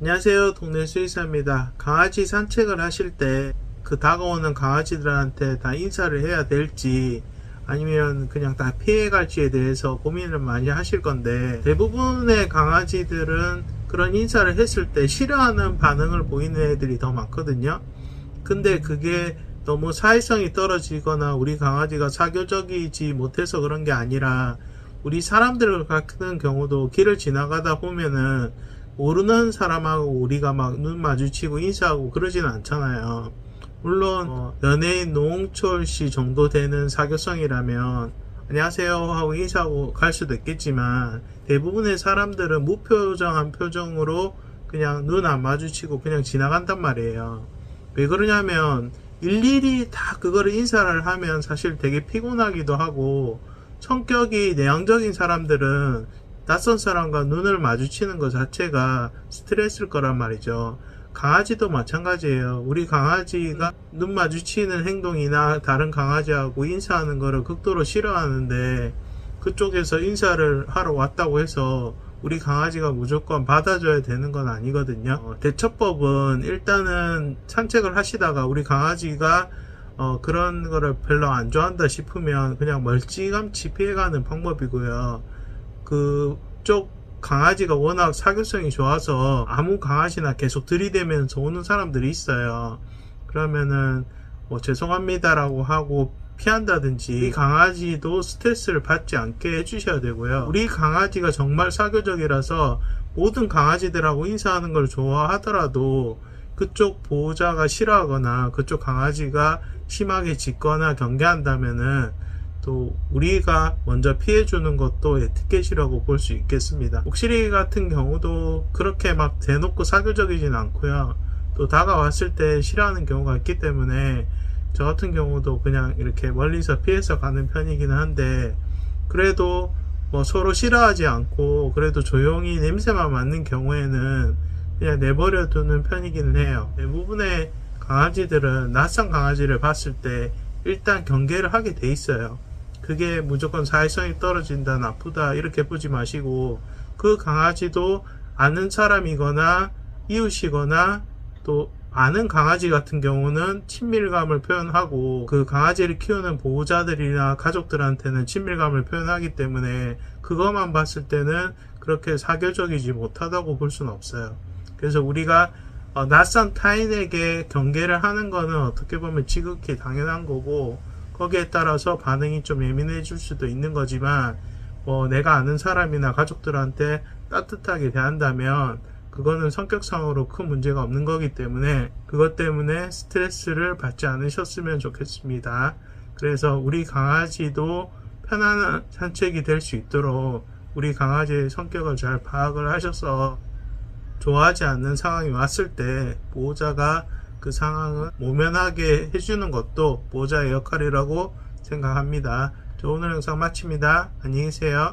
안녕하세요. 동네 수의사입니다. 강아지 산책을 하실 때 그 다가오는 강아지들한테 다 인사를 해야 될지 아니면 그냥 다 피해갈지에 대해서 고민을 많이 하실 건데 대부분의 강아지들은 그런 인사를 했을 때 싫어하는 반응을 보이는 애들이 더 많거든요. 근데 그게 너무 사회성이 떨어지거나 우리 강아지가 사교적이지 못해서 그런 게 아니라 우리 사람들 같은 경우도 길을 지나가다 보면은 모르는 사람하고 우리가 막 눈 마주치고 인사하고 그러지는 않잖아요. 물론 어, 연예인 노홍철 씨 정도 되는 사교성이라면 안녕하세요 하고 인사하고 갈 수도 있겠지만 대부분의 사람들은 무표정한 표정으로 그냥 눈 안 마주치고 그냥 지나간단 말이에요. 왜 그러냐면 일일이 다 그거를 인사를 하면 사실 되게 피곤하기도 하고 성격이 내향적인 사람들은 낯선 사람과 눈을 마주치는 것 자체가 스트레스일 거란 말이죠. 강아지도 마찬가지예요. 우리 강아지가 눈 마주치는 행동이나 다른 강아지하고 인사하는 거를 극도로 싫어하는데 그쪽에서 인사를 하러 왔다고 해서 우리 강아지가 무조건 받아줘야 되는 건 아니거든요. 어, 대처법은 일단은 산책을 하시다가 우리 강아지가 어, 그런 거를 별로 안 좋아한다 싶으면 그냥 멀찌감치 피해가는 방법이고요. 그쪽 강아지가 워낙 사교성이 좋아서 아무 강아지나 계속 들이대면서 오는 사람들이 있어요. 그러면은 뭐 죄송합니다라고 하고 피한다든지 이 강아지도 스트레스를 받지 않게 해주셔야 되고요. 우리 강아지가 정말 사교적이라서 모든 강아지들하고 인사하는 걸 좋아하더라도 그쪽 보호자가 싫어하거나 그쪽 강아지가 심하게 짖거나 경계한다면은 또 우리가 먼저 피해주는 것도 에티켓이라고 볼 수 있겠습니다. 옥시리 같은 경우도 그렇게 막 대놓고 사교적이진 않고요. 또 다가왔을 때 싫어하는 경우가 있기 때문에 저 같은 경우도 그냥 이렇게 멀리서 피해서 가는 편이기는 한데 그래도 뭐 서로 싫어하지 않고 그래도 조용히 냄새만 맡는 경우에는 그냥 내버려 두는 편이기는 해요. 대부분의 강아지들은 낯선 강아지를 봤을 때 일단 경계를 하게 돼 있어요. 그게 무조건 사회성이 떨어진다, 나쁘다, 이렇게 보지 마시고, 그 강아지도 아는 사람이거나, 이웃이거나, 또, 아는 강아지 같은 경우는 친밀감을 표현하고, 그 강아지를 키우는 보호자들이나 가족들한테는 친밀감을 표현하기 때문에, 그것만 봤을 때는 그렇게 사교적이지 못하다고 볼 수는 없어요. 그래서 우리가 어, 낯선 타인에게 경계를 하는 거는 어떻게 보면 지극히 당연한 거고, 거기에 따라서 반응이 좀 예민해질 수도 있는 거지만 뭐 내가 아는 사람이나 가족들한테 따뜻하게 대한다면 그거는 성격상으로 큰 문제가 없는 거기 때문에 그것 때문에 스트레스를 받지 않으셨으면 좋겠습니다. 그래서 우리 강아지도 편안한 산책이 될 수 있도록 우리 강아지의 성격을 잘 파악을 하셔서 좋아하지 않는 상황이 왔을 때 보호자가 그 상황을 모면하게 해주는 것도 보호자의 역할이라고 생각합니다. 저 오늘 영상 마칩니다. 안녕히 계세요.